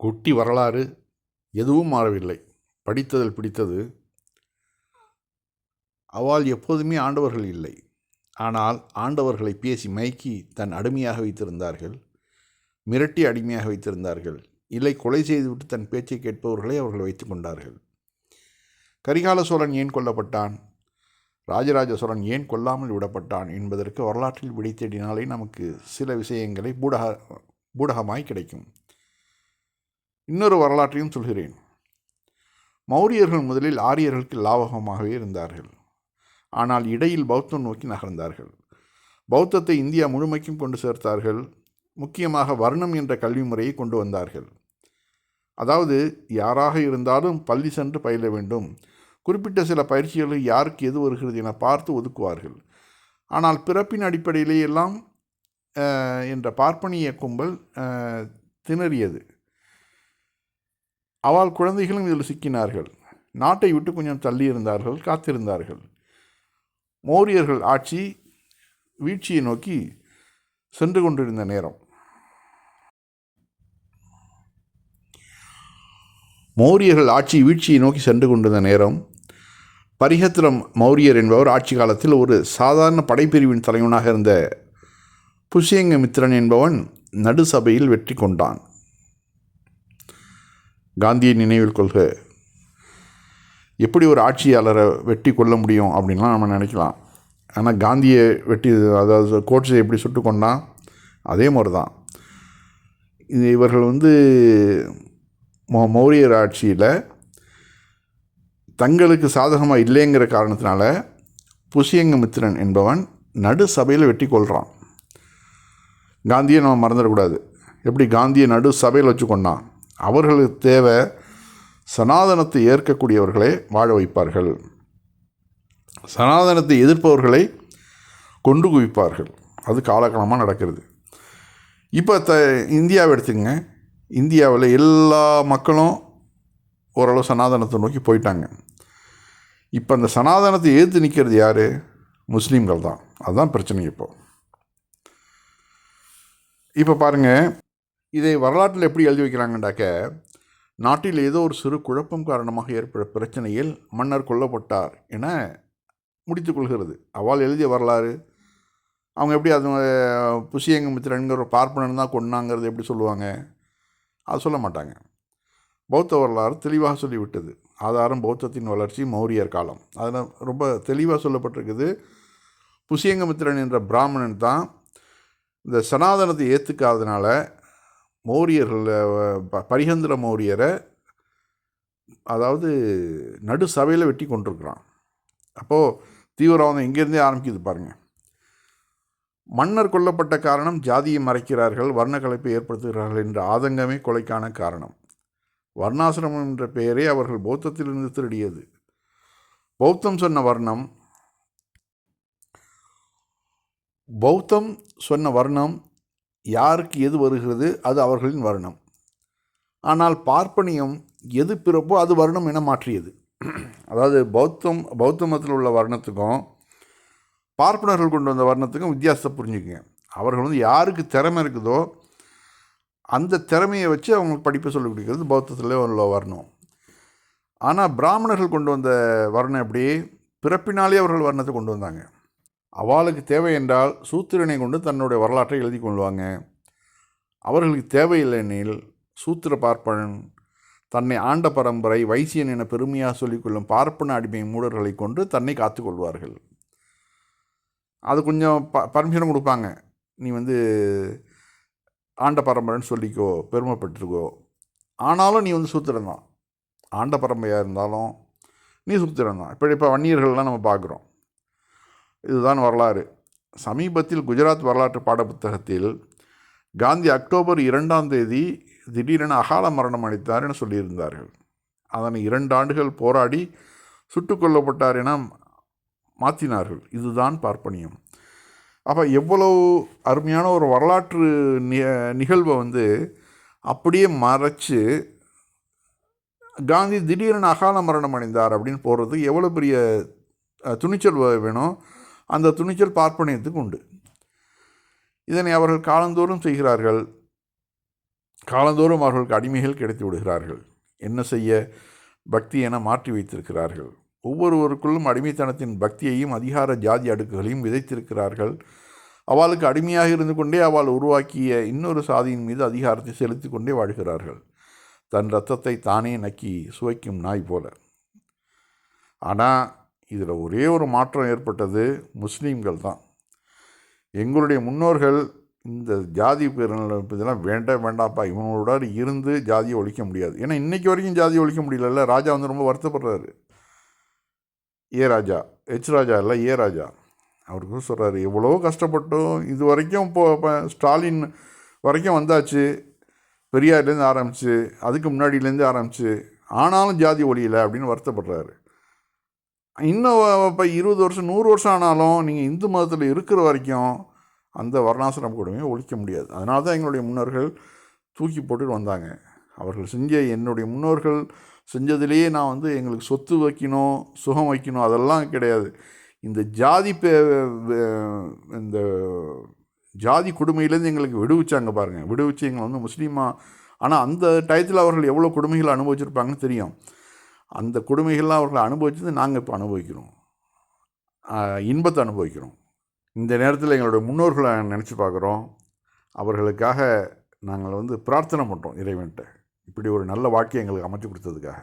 குட்டி வரலாறு எதுவும் மாறவில்லை. படித்ததில் பிடித்தது அவள் எப்போதுமே ஆண்டவர்கள் இல்லை. ஆனால் ஆண்டவர்களை பேசி மயக்கி தன் அடிமையாக வைத்திருந்தார்கள் மிரட்டி அடிமையாக வைத்திருந்தார்கள் இல்லை கொலை செய்துவிட்டு தன் பேச்சை கேட்பவர்களை அவர்கள் வைத்து கொண்டார்கள். கரிகால சோழன் ஏன் கொல்லப்பட்டான்? ராஜராஜ சோழன் ஏன் கொல்லாமல் விடப்பட்டான் என்பதற்கு வரலாற்றில் விடை தேடினாலே நமக்கு சில விஷயங்களை பூடக பூடகமாய் கிடைக்கும். இன்னொரு வரலாற்றையும் சொல்கிறேன். மௌரியர்கள் முதலில் ஆரியர்களுக்கு லாவகமாகவே இருந்தார்கள். ஆனால் இடையில் பௌத்தம் நோக்கி நகர்ந்தார்கள். பௌத்தத்தை இந்தியா முழுமைக்கும் கொண்டு சேர்த்தார்கள். முக்கியமாக வர்ணம் என்ற கல்வி முறையை கொண்டு வந்தார்கள். அதாவது யாராக இருந்தாலும் பள்ளி சென்று பயில வேண்டும். குறிப்பிட்ட சில பயிற்சிகளை யாருக்கு எது வருகிறது என பார்த்து ஒதுக்குவார்கள். ஆனால் பிறப்பின் அடிப்படையிலேயெல்லாம் என்ற பார்ப்பனிய கும்பல் திணறியது. அவள் குழந்தைகளும் இதில் சிக்கினார்கள். நாட்டை விட்டு கொஞ்சம் தள்ளி இருந்தார்கள் காத்திருந்தார்கள். மௌரியர்கள் ஆட்சி வீழ்ச்சியை நோக்கி சென்று கொண்டிருந்த நேரம். மௌரியர்கள் ஆட்சி வீழ்ச்சியை நோக்கி சென்று கொண்டிருந்த நேரம். பரிகத்திரம் மௌரியர் என்பவர் ஆட்சி காலத்தில் ஒரு சாதாரண படைப்பிரிவின் தலைவனாக இருந்த புஷ்யங்க மித்திரன் என்பவன் நடு சபையில் வெற்றி கொண்டான். காந்தியை நினைவில் கொள்க. எப்படி ஒரு ஆட்சியாளரை வெட்டி கொள்ள முடியும் அப்படின்லாம் நம்ம நினைக்கலாம். ஆனால் காந்தியை வெட்டி அதாவது கோட்ஸை எப்படி சுட்டு கொண்டான் அதே மாதிரி தான் இது இவர்கள் வந்து மௌ மௌரியர் ஆட்சியில் தங்களுக்கு சாதகமாக இல்லைங்கிற காரணத்தினால புஷியங்கமித்திரன் என்பவன் நடு சபையில் வெட்டி கொள்கிறான் காந்தியை நம்ம மறந்துடக்கூடாது. எப்படி காந்தியை நடு சபையில் வச்சு கொண்டான்? அவர்களுக்கு தேவை சனாதனத்தை ஏற்கக்கூடியவர்களை வாழ வைப்பார்கள். சனாதனத்தை எதிர்ப்பவர்களை கொண்டு குவிப்பார்கள். அது காலகாலமாக நடக்கிறது. இப்போ த இந்தியாவை எடுத்துங்க இந்தியாவில் எல்லா மக்களும் ஓரளவு சனாதனத்தை நோக்கி போயிட்டாங்க. இப்போ அந்த சனாதனத்தை எதிர்த்து நிற்கிறது யார்? முஸ்லீம்கள் தான். அதுதான் பிரச்சனை இப்போது இப்போ பாருங்கள் இதை வரலாற்றில் எப்படி எழுதி வைக்கிறாங்கண்டாக்க நாட்டில் ஏதோ ஒரு சிறு குழப்பம் காரணமாக ஏற்பட்ட பிரச்சனையில் மன்னர் கொல்லப்பட்டார் என முடித்து கொள்கிறது. அவள் எழுதிய வரலாறு அவங்க எப்படி அது புஷியங்கமித்திரன்கிற ஒரு பார்ப்பனன் தான் கொண்டாங்கிறது எப்படி சொல்லுவாங்க? அது சொல்ல மாட்டாங்க. பௌத்த வரலாறு தெளிவாக சொல்லிவிட்டது. ஆதாரம் பௌத்தத்தின் வளர்ச்சி மௌரியர் காலம். அதில் ரொம்ப தெளிவாக சொல்லப்பட்டிருக்குது புசியங்கமித்திரன் என்ற பிராமணன் தான் இந்த சனாதனத்தை ஏற்றுக்காதனால மௌரியர்கள் பரிகந்திர மௌரியரை அதாவது நடு சபையில் வெட்டி கொண்டிருக்கிறான். அப்போது தீவிரவாதம் இங்கேருந்தே ஆரம்பிக்குது பாருங்கள் மன்னர் கொல்லப்பட்ட காரணம் ஜாதியை மறைக்கிறார்கள் வர்ண கலைப்பை ஏற்படுத்துகிறார்கள் என்ற ஆதங்கமே கொலைக்கான காரணம். வர்ணாசிரமம் என்ற பெயரே அவர்கள் பௌத்தத்திலிருந்து திருடியது. பௌத்தம் சொன்ன வர்ணம் பௌத்தம் சொன்ன வர்ணம் யாருக்கு எது வருகிறது அது அவர்களின் வர்ணம். ஆனால் பார்ப்பனியம் எது பிறப்போ அது வர்ணம் என மாற்றியது. அதாவது பௌத்தம் பௌத்த மதத்தில் உள்ள வர்ணத்துக்கும் பார்ப்பனர்கள் கொண்டு வந்த வர்ணத்துக்கும் வித்தியாசத்தை புரிஞ்சுக்குங்க. அவர்கள் வந்து யாருக்கு திறமை இருக்குதோ அந்த திறமையை வச்சு அவங்களுக்கு படிப்பை சொல்லிக் கொடுக்கிறது பௌத்தத்தில் உள்ள வர்ணம். ஆனால் பிராமணர்கள் கொண்டு வந்த வர்ணம் எப்படி? பிறப்பினாலே அவர்கள் வர்ணத்தை கொண்டு வந்தாங்க. அவளுக்கு தேவை என்றால் சூத்திரனை கொண்டு தன்னுடைய வரலாற்றை எழுதி கொள்வாங்க. அவர்களுக்கு தேவையில்லைனில் சூத்திர பார்ப்பனன் தன்னை ஆண்ட பரம்பரை வைசியன் என பெருமையாக சொல்லிக்கொள்ளும் பார்ப்பன அடிமை மூடர்களை கொண்டு தன்னை காத்து கொள்வார்கள். அது கொஞ்சம் ப பர்மிஷன் கொடுப்பாங்க. நீ வந்து ஆண்ட பரம்பரைன்னு சொல்லிக்கோ பெருமைப்பட்டிருக்கோ ஆனாலும் நீ வந்து சூத்திரம்தான் ஆண்ட பரம்பரையாக இருந்தாலும் நீ சூத்திரம் தான் இப்போ இப்போ வன்னியர்கள்லாம் நம்ம பார்க்குறோம். இதுதான் வரலாறு. சமீபத்தில் குஜராத் வரலாற்று பாடப்புத்தகத்தில் காந்தி அக்டோபர் இரண்டாம் தேதி திடீரென அகால மரணம் அடைத்தார் என சொல்லியிருந்தார்கள். அதனை இரண்டு ஆண்டுகள் போராடி சுட்டு கொல்லப்பட்டார் என மாற்றினார்கள். இதுதான் பார்ப்பனியம். அப்போ எவ்வளவு அருமையான ஒரு வரலாற்று நிகழ்வை வந்து அப்படியே மறைச்சு காந்தி திடீரென அகால மரணம் அடைந்தார் அப்படின்னு போடுறது எவ்வளோ பெரிய துணிச்சல் வேணும். அந்த துணிச்சல் பார்ப்பனியத்துக்கு உண்டு. இதனை அவர்கள் காலந்தோறும் செய்கிறார்கள். காலந்தோறும் அவர்களுக்கு அடிமைகள் கிடைத்து விடுகிறார்கள். என்ன செய்ய? பக்தி என மாற்றி வைத்திருக்கிறார்கள். ஒவ்வொருவருக்குள்ளும் அடிமைத்தனத்தின் பக்தியையும் அதிகார ஜாதி அடுக்குகளையும் விதைத்திருக்கிறார்கள். அவளுக்கு அடிமையாக இருந்து கொண்டே அவள் உருவாக்கிய இன்னொரு சாதியின் மீது அதிகாரத்தை செலுத்தி கொண்டே வாழ்கிறார்கள். தன் ரத்தத்தை தானே நக்கி சுவைக்கும் நாய் போல. ஆனால் இதில் ஒரே ஒரு மாற்றம் ஏற்பட்டது முஸ்லீம்கள் தான். எங்களுடைய முன்னோர்கள் இந்த ஜாதி இதெல்லாம் வேண்டாம் வேண்டாம்ப்பா இவங்களோட இருந்து ஜாதியை ஒழிக்க முடியாது. ஏன்னா இன்றைக்கி வரைக்கும் ஜாதியை ஒழிக்க முடியலல்ல. ராஜா வந்து ரொம்ப வருத்தப்படுறாரு. ஏ ராஜா ஹெச் ராஜா இல்லை ஏ ராஜா. அவருக்கு சொல்கிறாரு எவ்வளோ கஷ்டப்பட்டோம். இது வரைக்கும் இப்போ இப்போ ஸ்டாலின் வரைக்கும் வந்தாச்சு. பெரியார்லேருந்து ஆரம்பிச்சு அதுக்கு முன்னாடியிலேருந்து ஆரம்பிச்சு. ஆனாலும் ஜாதி ஒழியலை அப்படின்னு வருத்தப்படுறாரு. இன்னும் இப்போ இருபது வருஷம் நூறு வருஷம் ஆனாலும் நீங்கள் இந்து மதத்தில் இருக்கிற வரைக்கும் அந்த வர்ணாசிரம கொடுமையை ஒழிக்க முடியாது. அதனால தான் எங்களுடைய முன்னோர்கள் தூக்கி போட்டுட்டு வந்தாங்க. அவர்கள் செஞ்ச என்னுடைய முன்னோர்கள் செஞ்சதுலேயே நான் வந்து எங்களுக்கு சொத்து வைக்கணும் சுகம் வைக்கணும் அதெல்லாம் கிடையாது. இந்த ஜாதி பே இந்த ஜாதி கொடுமையிலேருந்து எங்களுக்கு விடுவிச்சாங்க பாருங்கள் விடுவிச்சு எங்களை வந்து முஸ்லீமாக ஆனால் அந்த டயத்தில் அவர்கள் எவ்வளோ கொடுமைகள் அனுபவிச்சிருப்பாங்கன்னு தெரியும். அந்த கொடுமைகள்லாம் அவர்கள் அனுபவிச்சது நாங்கள் இப்போ அனுபவிக்கிறோம். இன்பத்தை அனுபவிக்கிறோம். இந்த நேரத்தில் எங்களுடைய முன்னோர்களை நினச்சி பார்க்குறோம். அவர்களுக்காக நாங்கள் வந்து பிரார்த்தனை பண்ணுறோம் இறைவன்கிட்ட. இப்படி ஒரு நல்ல வாழ்க்கையை எங்களுக்கு அமைச்சு கொடுத்ததுக்காக.